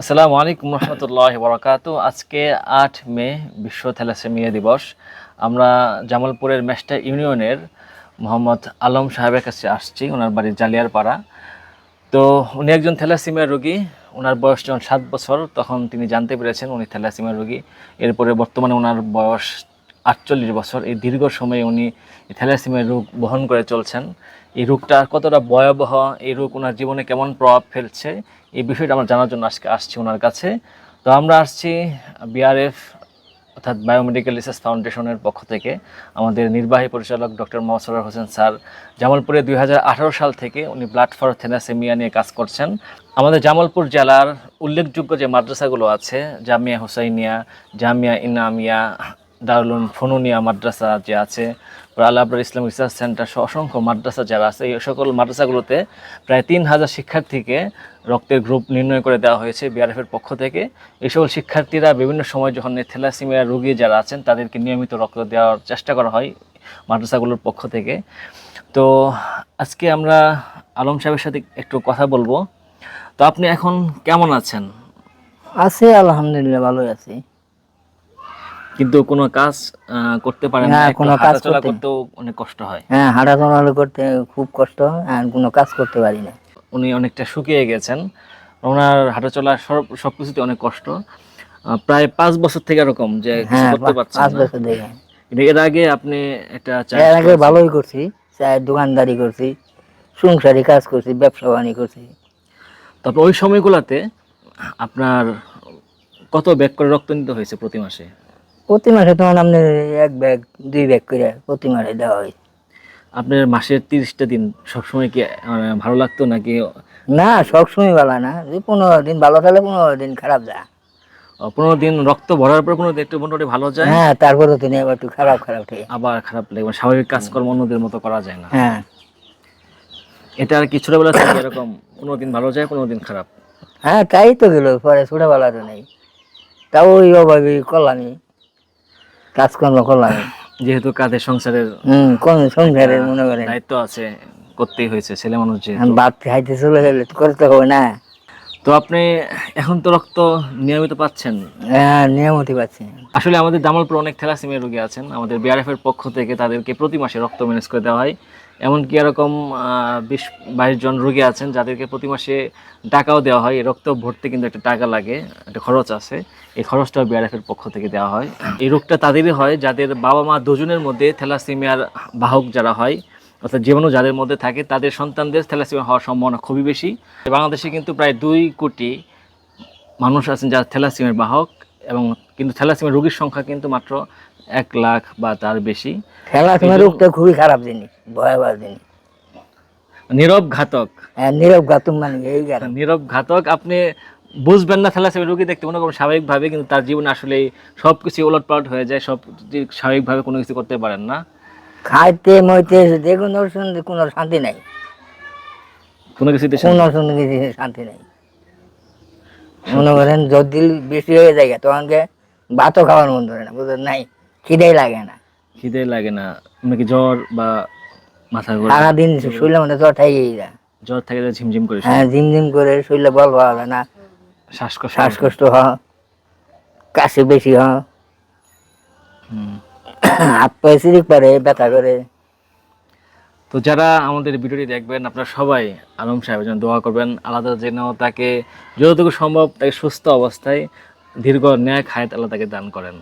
আসসালামু আলাইকুম রহমতুল্লাহ বরাকাত আজকে আট মে, বিশ্ব থ্যালাসেমিয়া দিবস। আমরা জামালপুরের মেস্টা ইউনিয়নের মোহাম্মদ আলম সাহেবের কাছে আসছি, ওনার বাড়ি জালিয়ারপাড়া। তো উনি একজন থ্যালাসেমিয়া রোগী, ওনার বয়স যখন সাত বছর, তখন তিনি জানতে পেরেছেন উনি থ্যালাসেমিয়া রোগী। এরপরে বর্তমানে ওনার বয়স আটচল্লিশ বছর। এই দীর্ঘ সময়ে উনি থ্যালাসেমিয়া রোগ বহন করে চলছেন। এই রোগটা কতটা ভয়াবহ, এই রোগ ওনার জীবনে কেমন প্রভাব ফেলছে, এই বিষয়টা আমরা জানার জন্য আজকে আসছি ওনার কাছে। তো আমরা আসছি বিআরএফ অর্থাৎ বায়োমেডিক্যাল রিসার্চ ফাউন্ডেশনের পক্ষ থেকে আমাদের নির্বাহী পরিচালক ডক্টর মোহাম্মদ সরার হোসেন স্যার। জামালপুরে দুই হাজার আঠেরো সাল থেকে উনি ব্লাড ফর থেনাসেমিয়া নিয়ে কাজ করছেন। আমাদের জামালপুর জেলার উল্লেখযোগ্য যে মাদ্রাসাগুলো আছে, জামিয়া হুসাইনিয়া, জামিয়া ইনামিয়া দারুল ফনুনিয়া মাদ্রাসা যে আছে আল ইসলাম রিসার্চ সেন্টার সহ অসংখ্য মাদ্রাসা যারা আছে, এই সকল মাদ্রাসাগুলোতে প্রায় তিন হাজার শিক্ষার্থীকে রক্তের গ্রুপ নির্ণয় করে দেওয়া হয়েছে বিআরএফের পক্ষ থেকে। এই সকল শিক্ষার্থীরা বিভিন্ন সময় যখন থ্যালাসিমিয়া রোগী যারা আছেন, তাদেরকে নিয়মিত রক্ত দেওয়ার চেষ্টা করা হয় মাদ্রাসাগুলোর পক্ষ থেকে। তো আজকে আমরা আলম সাহেবের সাথে একটু কথা বলব। তো আপনি এখন কেমন আছেন? আছি, আলহামদুলিল্লাহ, ভালোই আছি। কিন্তু কোনো কাজ করতে পারেন না। হ্যাঁ, কোনো কাজ করতে- করতেও অনেক কষ্ট হয়। হ্যাঁ হাঁটাচলা করতে খুব কষ্ট আর কোনো কাজ করতে পারি না। উনি অনেকটা শুকিয়ে গেছেন। ওনার হাঁটাচলা সব সবকিছুতে অনেক কষ্ট। প্রায় পাঁচ বছর থেকে এরকম যে কিছু হ্যাঁ করতে পারছেন পাঁচ বছর দেখে এর আগে আপনি একটা এর আগে ভালোই করছি চায়ের দোকানদারি করছি সংসারি কাজ করছি ব্যবসা বাণিজ্য করছি। তারপর ওই সময়গুলোতে আপনার কত ব্যাগ করে রক্ত নিতে হয়েছে প্রতি মাসে? প্রতি মাসে তোমার আপনি এক ব্যাগ দুই ব্যাগ করে প্রতি মাসে দেওয়া হয়। আপনার মাসের তিরিশটা দিন সবসময় কি আহ, ভালো লাগতো নাকি? না সবসময় ভালো না। যে পনেরো দিন ভালো থাকলে পনেরো দিন খারাপ যায় পনেরো দিন রক্ত ভরার পর পনেরো দিন একটু মোটামুটি ভালো যায়? হ্যাঁ তারপরে তো আবার একটু খারাপ খারাপ ঠিক আবার খারাপ লাগে মানে স্বাভাবিক কাজকর্ম অন্যদের মতো করা যায় না। হ্যাঁ। এটা আর কি ছোটবেলা থেকে এরকম পনেরো দিন ভালো যায় পনেরো দিন খারাপ? হ্যাঁ তাই তো গেল পরে ছোটবেলা তো নেই। তাও ওই অভাবে করলামই কাজকর্ম করলাম। যেহেতু কাজের সংসারের কোন সংসারের মনে করেন? দায়িত্ব আছে করতেই হয়েছে ছেলে মানুষ যে হাইতে খাইতে চলে গেলে করতে হবে না। তো আপনি এখন তো রক্ত নিয়মিত পাচ্ছেন? হ্যাঁ নিয়মিত পাচ্ছি। আসলে আমাদের জামালপুর অনেক থ্যালাসেমিয়া রোগী আছেন। আমাদের বিআরএফ এর পক্ষ থেকে তাদেরকে প্রতি মাসে রক্ত ম্যানেজ করে দেওয়া হয়। এমনকি এরকম বিশ বাইশ জন রোগী আছেন যাদেরকে প্রতি মাসে টাকাও দেওয়া হয়। এই রক্ত ভর্তি কিন্তু একটা টাকা লাগে, একটা খরচ আছে। এই খরচটাও বিআরএফের পক্ষ থেকে দেওয়া হয়। এই রোগটা তাদেরই হয় যাদের বাবা মা দুজনের মধ্যে থ্যালাসিমিয়ার বাহক যারা হয়, অর্থাৎ জীবাণু যাদের মধ্যে থাকে, তাদের সন্তানদের থ্যালাসেমিয়া হওয়ার সম্ভাবনা খুবই বেশি। বাংলাদেশে কিন্তু প্রায় দুই কোটি মানুষ আছেন যারা থ্যালাসিমিয়ার বাহক। এবং কিন্তু থ্যালাসেমিয়ার রোগীর সংখ্যা কিন্তু মাত্র এক লাখ বা তার বেশি। তোমার রোগটা খুবই খারাপ জিনিস ভয়াবহ জিনিস। নীরব ঘাতক। হ্যাঁ নীরব গাতুম মানে এই নীরব ঘাতক আপনি বুঝবেন না থ্যালাসেমিয়া রোগী দেখতে মনে করুন স্বাভাবিকভাবে কিন্তু তার জীবনে আসলে সব কিছু ওলটপালট হয়ে যায় সব স্বাভাবিকভাবে কোনো কিছু করতে পারেন না। খাইতে মইতে যে কোনো কোনো শান্তি নাই। কোনো কিছুতে কোনো কিছু শান্তি নাই। মনে করেন যদি বেশি হয়ে যায় তখনকে ভাতও খাওয়ার মন ধরে না বুঝলেন? নাই খিদেই লাগে না। খিদে লাগে না। নাকি জ্বর বা মাথা ঘোরা? সারাদিন শুইলে মানে জ্বর ঠাইয়েই যায় জ্বর থেকে ঝিমঝিম করে হ্যাঁ ঝিম ঝিম করে শুইলে বল পাওয়া যায় না। শ্বাসকষ্ট। শ্বাসকষ্ট হ কাশি বেশি হ। হাত পায়ে সিরিক পারে ব্যথা করে। তো যারা আমাদের ভিডিওটি দেখবেন, আপনারা সবাই আলম সাহেবের জন্য দোয়া করবেন। আলাদা যেন তাকে যতটুকু সম্ভব তাকে সুস্থ অবস্থায়, দীর্ঘ ন্যায় খায়ত আল্লাহ তাকে দান করেন।